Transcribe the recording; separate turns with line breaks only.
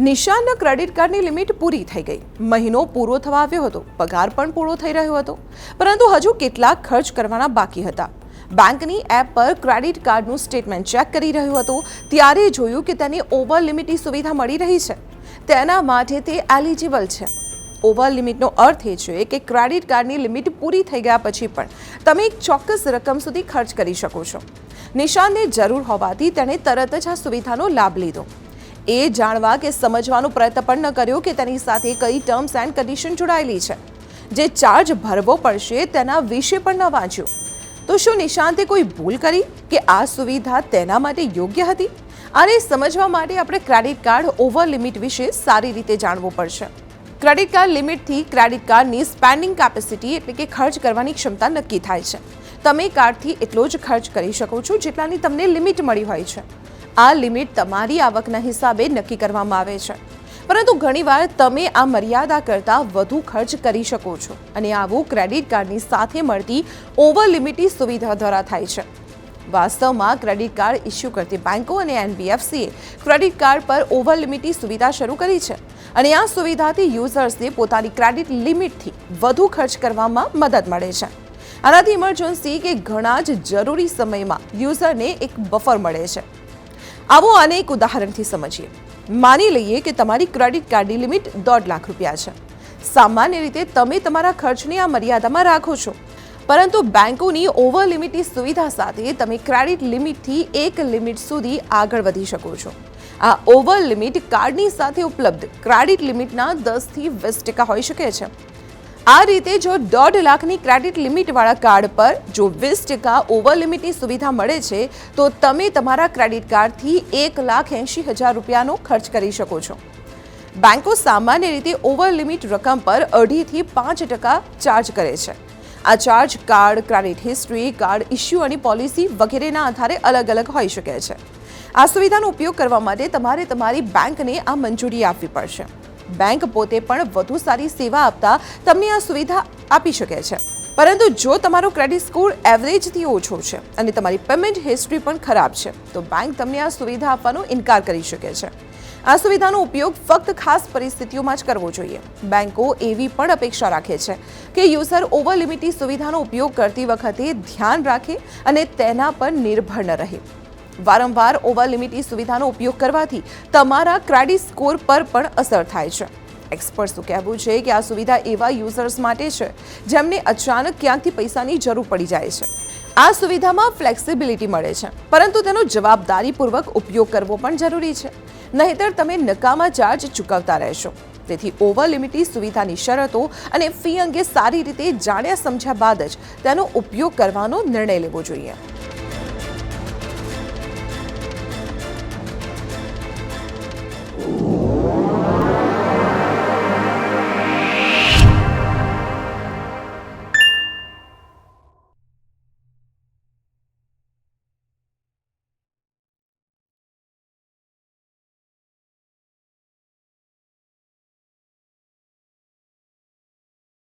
નિશાનના credit કાર્ડની limit પૂરી થઈ ગઈ. મહિનો પૂરો થવા આવ્યો હતો. પગાર પણ પૂરો થઈ રહ્યો હતો. પરંતુ હજુ કેટલાક ખર્ચ કરવાના બાકી હતા. બેંકની એપ પર ક્રેડિટ કાર્ડનું સ્ટેટમેન્ટ ચેક કરી રહ્યો હતો. ત્યારે જોયું કે તેને ઓવર લિમિટની સુવિધા મળી રહી છે. તેના માટે તે એલિજિબલ છે. ઓવર લિમિટનો અર્થ એ છે કે ક્રેડિટ કાર્ડની લિમિટ પૂરી થઈ ગયા પછી પણ તમે એક ચોક્કસ રકમ સુધી ખર્ચ કરી શકો છો. નિશાનને જરૂર હોવાથી તેણે તરત જ આ સુવિધાનો લાભ લીધો. એ જાણવા કે સમજવાનો પ્રયત્ન પણ ન કર્યો કે તેની સાથે કઈ ટર્મ્સ એન્ડ કન્ડિશન જોડાયેલી છે. જે ચાર્જ ભરવો પડશે તેના વિશે પણ ન વાંચ્યું. તો શું નિશાંતે કોઈ ભૂલ કરી કે આ સુવિધા તેના માટે યોગ્ય હતી? આને સમજવા માટે આપણે ક્રેડિટ કાર્ડ ઓવર લિમિટ વિશે સારી રીતે જાણવું પડશે. ક્રેડિટ કાર્ડ લિમિટથી ક્રેડિટ કાર્ડની સ્પેન્ડિંગ કેપેસિટી એટલે કે ખર્ચ કરવાની ક્ષમતા નક્કી થાય છે. તમે કાર્ડથી એટલો જ ખર્ચ કરી શકો છો જેટલાની તમને લિમિટ મળી હોય છે. આ લિમિટ તમારી આવકના હિસાબે નક્કી કરવામાં આવે છે. પરંતુ ઘણીવાર તમે આ મર્યાદા કરતાં વધુ ખર્ચ કરી શકો છો અને આવું ક્રેડિટ કાર્ડની સાથે મળતી ઓવર લિમિટની સુવિધા દ્વારા થાય છે. વાસ્તવમાં ક્રેડિટ કાર્ડ ઇસ્યુ કરતી બેંકો અને એનબીએફસીએ ક્રેડિટ કાર્ડ પર ઓવર લિમિટની સુવિધા શરૂ કરી છે અને આ સુવિધાથી યુઝર્સને પોતાની ક્રેડિટ લિમિટથી વધુ ખર્ચ કરવામાં મદદ મળે છે. આનાથી ઇમરજન્સી કે ઘણા જ જરૂરી સમયમાં યુઝરને એક બફર મળે છે. આવો એક ઉદાહરણથી સમજીએ. માની લઈએ કે તમારી ક્રેડિટ કાર્ડની લિમિટ દોઢ લાખ રૂપિયા છે. સામાન્ય રીતે તમે તમારા ખર્ચને આ મર્યાદામાં રાખો છો. પરંતુ બેંકોની ઓવર લિમિટની સુવિધા સાથે તમે ક્રેડિટ લિમિટથી એક લિમિટ સુધી આગળ વધી શકો છો. આ ઓવર લિમિટ કાર્ડની સાથે ઉપલબ્ધ ક્રેડિટ લિમિટના દસથી વીસ ટકા હોઈ શકે છે. આ રીતે જો દોઢ લાખની ક્રેડિટ લિમિટવાળા કાર્ડ પર જો વીસ ટકા ઓવર લિમિટની સુવિધા મળે છે, તો તમે તમારા ક્રેડિટ કાર્ડથી એક લાખ એંશી હજાર રૂપિયાનો ખર્ચ કરી શકો છો. બેંકો સામાન્ય રીતે ઓવર લિમિટ રકમ પર અઢીથી પાંચ ટકા ચાર્જ કરે છે. આ charge card, credit history, card issue અને પોલિસી વગેરેના આધારે અલગ અલગ હોઈ શકે છે. આ સુવિધાનો ઉપયોગ કરવા માટે તમારે તમારી બેંકને આ મંજૂરી આપવી પડશે. બેંક પોતે પણ વધુ સારી સેવા આપતા તમને આ સુવિધા આપી શકે છે. પરંતુ જો તમારો ક્રેડિટ સ્કોર એવરેજથી ઓછો છે અને તમારી પેમેન્ટ હિસ્ટ્રી પણ ખરાબ છે, તો બેંક તમને આ સુવિધા આપવાનો ઇનકાર કરી શકે છે. આ સુવિધાનો ઉપયોગ ફક્ત ખાસ પરિસ્થિતિઓમાં જ કરવો જોઈએ. બેંકો એવી પણ અપેક્ષા રાખે છે કે યુઝર ઓવર લિમિટની સુવિધાનો ઉપયોગ કરતી વખતે ધ્યાન રાખે અને તેના પર નિર્ભર ન રહે. વારંવાર ઓવર લિમિટની સુવિધાનો ઉપયોગ કરવાથી તમારા ક્રેડિટ સ્કોર પર પણ અસર થાય છે. એક્સપર્ટ્સનું કહેવું છે કે આ સુવિધા એવા યુઝર્સ માટે છે જેમને અચાનક ક્યાંકથી પૈસાની જરૂર પડી જાય છે. આ સુવિધામાં ફ્લેક્સિબિલિટી મળે છે, પરંતુ તેનો જવાબદારીપૂર્વક ઉપયોગ કરવો પણ જરૂરી છે. નહીતર તમે નકામા ચાર્જ ચૂકવતા રહેશો. તેથી ઓવર લિમિટની સુવિધાની શરતો અને ફી અંગે સારી રીતે જાણ્યા સમજ્યા બાદ જ તેનો ઉપયોગ કરવાનો નિર્ણય લેવો જોઈએ.